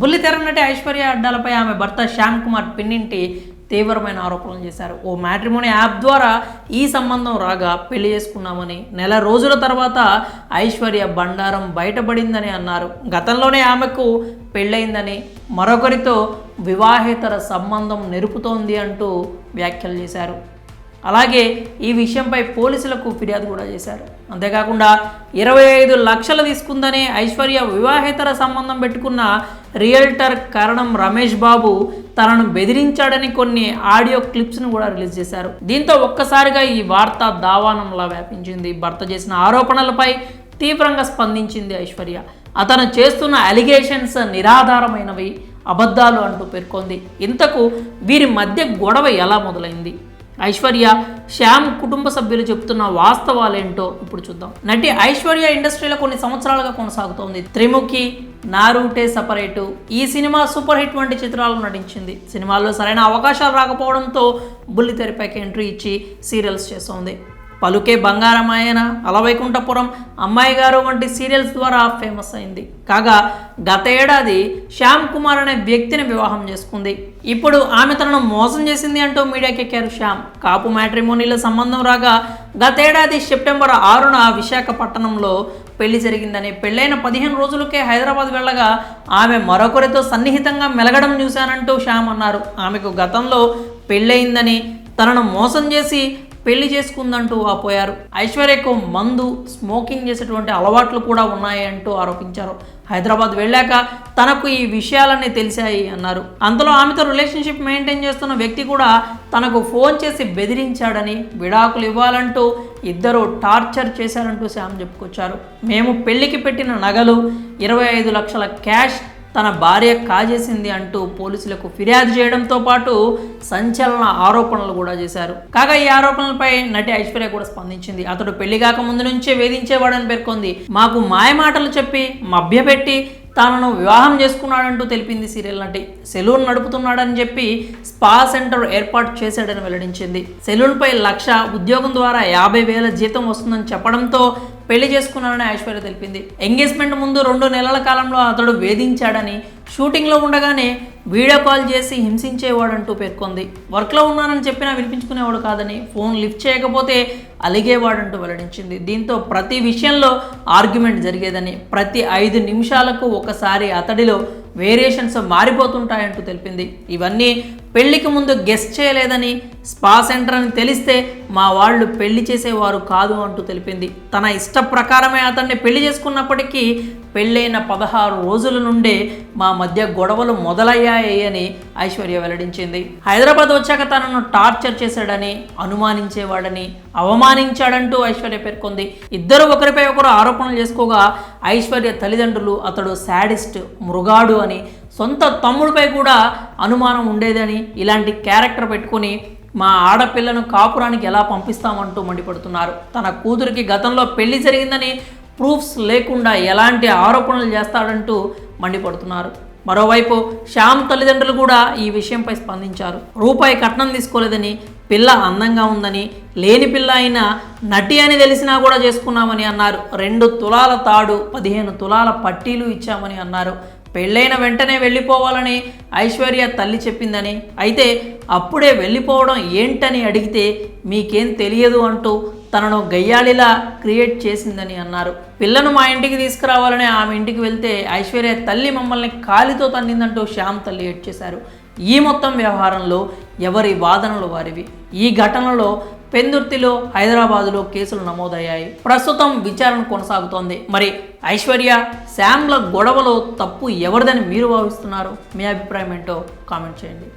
బుల్లితెర నటి ఐశ్వర్య అడ్డాలపై ఆమె భర్త శ్యామ్ కుమార్ పిన్నింటి తీవ్రమైన ఆరోపణలు చేశారు. ఓ మ్యాట్రిమోని యాప్ ద్వారా ఈ సంబంధం రాగా పెళ్ళి చేసుకున్నామని నెల రోజుల తర్వాత ఐశ్వర్య బండారం బయటపడిందని అన్నారు. గతంలోనే ఆమెకు పెళ్ళయిందని మరొకరితో వివాహేతర సంబంధం నెరుపుతోంది అంటూ వ్యాఖ్యలు చేశారు. అలాగే ఈ విషయంపై పోలీసులకు ఫిర్యాదు కూడా చేశారు. అంతేకాకుండా ఇరవై ఐదు లక్షలు తీసుకుందని ఐశ్వర్య వివాహేతర సంబంధం పెట్టుకున్న రియల్టర్ కరణం రమేష్ బాబు తనను బెదిరించాడని కొన్ని ఆడియో క్లిప్స్ను కూడా రిలీజ్ చేశారు. దీంతో ఒక్కసారిగా ఈ వార్త దావానంలా వ్యాపించింది. భర్త చేసిన ఆరోపణలపై తీవ్రంగా స్పందించింది ఐశ్వర్య. అతను చేస్తున్న అలిగేషన్స్ నిరాధారమైనవి అబద్ధాలు అంటూ పేర్కొంది. ఇంతకు వీరి మధ్య గొడవ ఎలా మొదలైంది? ఐశ్వర్య శ్యామ్ కుటుంబ సభ్యులు చెప్తున్న వాస్తవాలేంటో ఇప్పుడు చూద్దాం. నటి ఐశ్వర్య ఇండస్ట్రీలో కొన్ని సంవత్సరాలుగా కొనసాగుతోంది. త్రిముఖి నారూటే సపరేటు. ఈ సినిమా సూపర్ హిట్ వంటి చిత్రాలు నటించింది. సినిమాల్లో సరైన అవకాశాలు రాకపోవడంతో బుల్లి తెరపైకి ఎంట్రీ ఇచ్చి సీరియల్స్ చేస్తోంది. పలుకే బంగారమాయన అలవైకుంఠపురం అమ్మాయి గారు వంటి సీరియల్స్ ద్వారా ఫేమస్ అయింది. కాగా గత ఏడాది శ్యామ్ కుమార్ అనే వ్యక్తిని వివాహం చేసుకుంది. ఇప్పుడు ఆమె తనను మోసం చేసింది అంటూ మీడియాకి ఎక్కారు శ్యామ్. కాపు మ్యాట్రిమోనీల సంబంధం రాగా గతేడాది సెప్టెంబర్ ఆరున విశాఖపట్నంలో పెళ్ళి జరిగిందని పెళ్ళైన పదిహేను రోజులకే హైదరాబాద్ వెళ్ళగా ఆమె మరొకరితో సన్నిహితంగా మెలగడం చూశానంటూ శ్యామ్ అన్నారు. ఆమెకు గతంలో పెళ్ళయిందని తనను మోసం చేసి పెళ్ళి చేసుకుందంటూ ఆపోయారు. ఐశ్వర్యకు మందు స్మోకింగ్ చేసేటువంటి అలవాట్లు కూడా ఉన్నాయి అంటూ ఆరోపించారు. హైదరాబాద్ వెళ్ళాక తనకు ఈ విషయాలన్నీ తెలిసాయి అన్నారు. అంతలో ఆమెతో రిలేషన్షిప్ మెయింటైన్ చేస్తున్న వ్యక్తి కూడా తనకు ఫోన్ చేసి బెదిరించాడని విడాకులు ఇవ్వాలంటూ ఇద్దరు టార్చర్ చేశారంటూ శ్యామ్ చెప్పుకొచ్చారు. మేము పెళ్ళికి పెట్టిన నగలు ఇరవై ఐదు లక్షల క్యాష్ తన భార్య కాజేసింది అంటూ పోలీసులకు ఫిర్యాదు చేయడంతో పాటు సంచలన ఆరోపణలు కూడా చేశారు. కాగా ఈ ఆరోపణలపై నటి ఐశ్వర్య కూడా స్పందించింది. అతడు పెళ్ళి కాక ముందు నుంచే వేధించేవాడని పేర్కొంది. మాకు మాయమాటలు చెప్పి మభ్యపెట్టి తనను వివాహం చేసుకున్నాడంటూ తెలిపింది సీరియల్ నటి. సెలూన్ నడుపుతున్నాడని చెప్పి స్పా సెంటర్ ఏర్పాటు చేశాడని వెల్లడించింది. సెలూన్పై లక్ష ఉద్యోగం ద్వారా యాభై వేల జీతం వస్తుందని చెప్పడంతో పెళ్ళి చేసుకున్నానని ఐశ్వర్య తెలిపింది. ఎంగేజ్మెంట్ ముందు రెండు నెలల కాలంలో అతడు వేధించాడని షూటింగ్లో ఉండగానే వీడియో కాల్ చేసి హింసించేవాడంటూ పేర్కొంది. వర్క్లో ఉన్నానని చెప్పినా వినిపించుకునేవాడు కాదని ఫోన్ లిఫ్ట్ చేయకపోతే అలిగేవాడంటూ వెల్లడించింది. దీంతో ప్రతి విషయంలో ఆర్గ్యుమెంట్ జరిగేదని ప్రతి ఐదు నిమిషాలకు ఒకసారి అతడిలో వేరియేషన్స్ మారిపోతుంటాయంటూ తెలిపింది. ఇవన్నీ పెళ్ళికి ముందు గెస్ట్ చేయలేదని స్పా సెంటర్ అని తెలిస్తే మా వాళ్ళు పెళ్ళి చేసేవారు కాదు అంటూ తెలిపింది. తన ఇష్ట ప్రకారమే అతన్ని పెళ్ళి చేసుకున్నప్పటికీ పెళ్ళైన పదహారు రోజుల నుండే మా మధ్య గొడవలు మొదలయ్యాయి అని ఐశ్వర్య వెల్లడించింది. హైదరాబాద్ వచ్చాక తనను టార్చర్ చేశాడని అనుమానించేవాడని అవమానించాడంటూ ఐశ్వర్య పేర్కొంది. ఇద్దరు ఒకరిపై ఒకరు ఆరోపణలు చేసుకోగా ఐశ్వర్య తల్లిదండ్రులు అతడు శాడిస్ట్ మృగాడు అని సొంత తమ్ముడిపై కూడా అనుమానం ఉండేదని ఇలాంటి క్యారెక్టర్ పెట్టుకుని మా ఆడపిల్లను కాపురానికి ఎలా పంపిస్తామంటూ మండిపడుతున్నారు. తన కూతురికి గతంలో పెళ్ళి జరిగిందని ప్రూఫ్స్ లేకుండా ఎలాంటి ఆరోపణలు చేస్తాడంటూ మండిపడుతున్నారు. మరోవైపు శ్యామ్ తల్లిదండ్రులు కూడా ఈ విషయంపై స్పందించారు. రూపాయి కట్నం తీసుకోలేదని పిల్ల అందంగా ఉందని లేని పిల్ల అయినా నటి అని తెలిసినా కూడా చేసుకున్నామని అన్నారు. రెండు తులాల తాడు పదిహేను తులాల పట్టీలు ఇచ్చామని అన్నారు. పెళ్ళైన వెంటనే వెళ్ళిపోవాలని ఐశ్వర్య తల్లి చెప్పిందని. అయితే అప్పుడే వెళ్ళిపోవడం ఏంటని అడిగితే మీకేం తెలియదు అంటూ తనను గయ్యాళిలా క్రియేట్ చేసిందని అన్నారు. పిల్లను మా ఇంటికి తీసుకురావాలని ఆమె ఇంటికి వెళ్తే ఐశ్వర్య తల్లి మమ్మల్ని కాలితో తన్నిందంటూ శ్యామ్ తల్లి ఏడ్చేశారు. ఈ మొత్తం వ్యవహారంలో ఎవరి వాదనలు వారివి? ఈ ఘటనలో పెందుర్తిలో హైదరాబాదులో కేసులు నమోదయ్యాయి. ప్రస్తుతం విచారణ కొనసాగుతోంది. మరి ఐశ్వర్య శామ్ల గొడవలో తప్పు ఎవరిదని మీరు భావిస్తున్నారు? మీ అభిప్రాయం ఏంటో కామెంట్ చేయండి.